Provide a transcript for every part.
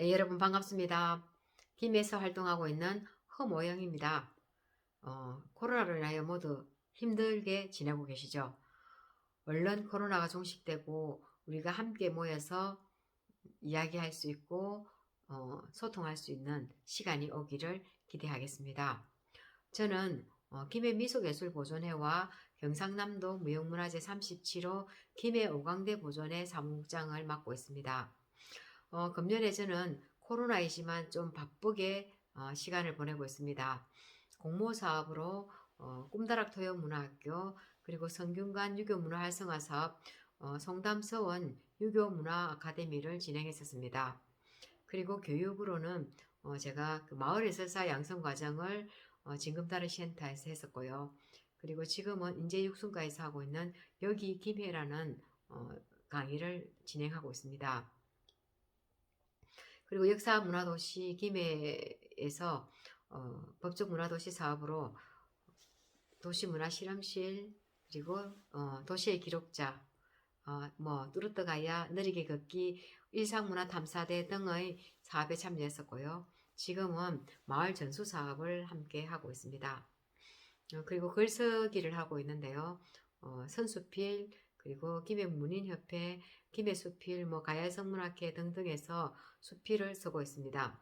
네, 여러분 반갑습니다. 김에서 활동하고 있는 허모영입니다. 어, 코로나로 인하여 모두 힘들게 지내고 계시죠? 얼른 코로나가 종식되고 우리가 함께 모여서 이야기할 수 있고 어, 소통할 수 있는 시간이 오기를 기대하겠습니다. 저는 어, 김해 미소예술 보존회와 경상남도 무형문화재 37호 김해 오광대 보존회 사무국장을 맡고 있습니다. 어, 금년에 저는 코로나이지만 좀 바쁘게 어, 시간을 보내고 있습니다. 공모 사업으로 어, 꿈다락 토요문화학교 그리고 성균관 유교문화 활성화 사업 어, 송담서원 유교문화 아카데미를 진행했었습니다. 그리고 교육으로는 어, 제가 그 마을해설사 양성 과정을 어, 진금다른 센터에서 했었고요. 그리고 지금은 인재육순과에서 하고 있는 여기 김해라는 어, 강의를 진행하고 있습니다. 그리고 역사 문화도시 김해에서 어, 법적 문화도시 사업으로 도시문화실험실 그리고 어, 도시의 기록자 어, 뭐 뚜르뜨 가야 느리게 걷기 일상문화탐사대 등의 사업에 참여했었고요. 지금은 마을 전수 사업을 함께 하고 있습니다. 어, 그리고 글쓰기를 하고 있는데요. 어, 선수필 그리고 김해문인협회, 김해수필, 뭐 가야성문학회 등등에서 수필을 쓰고 있습니다.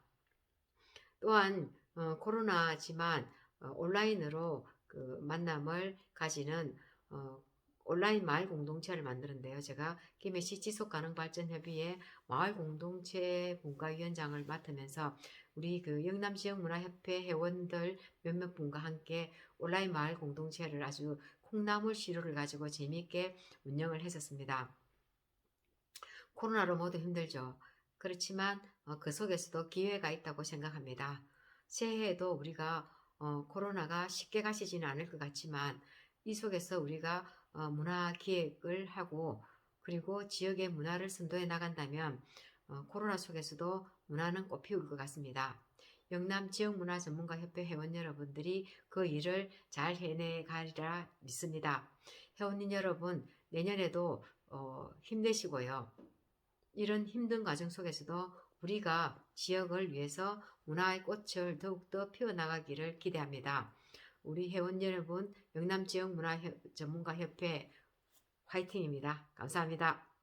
또한 어, 코로나지만 어, 온라인으로 그 만남을 가지는 어, 온라인 마을 공동체를 만드는데요. 제가 김해시 지속 가능 발전 협의회 마을 공동체 분과위원장을 맡으면서 우리 그 영남 지역 문화협회 회원들 몇몇 분과 함께 온라인 마을 공동체를 아주 콩나물 시루를 가지고 재미있게 운영을 했었습니다. 코로나로 모두 힘들죠. 그렇지만 어, 그 속에서도 기회가 있다고 생각합니다. 새해에도 우리가 어, 코로나가 쉽게 가시지는 않을 것 같지만 이 속에서 우리가 어, 문화 기획을 하고 그리고 지역의 문화를 선도해 나간다면 어, 코로나 속에서도 문화는 꽃피울 것 같습니다. 영남 지역문화 전문가 협회 회원 여러분들이 그 일을 잘 해내 가리라 믿습니다. 회원님 여러분 내년에도 어, 힘내시고요. 이런 힘든 과정 속에서도 우리가 지역을 위해서 문화의 꽃을 더욱더 피워나가기를 기대합니다. 우리 회원 여러분, 영남 지역 문화 전문가 협회 화이팅입니다. 감사합니다.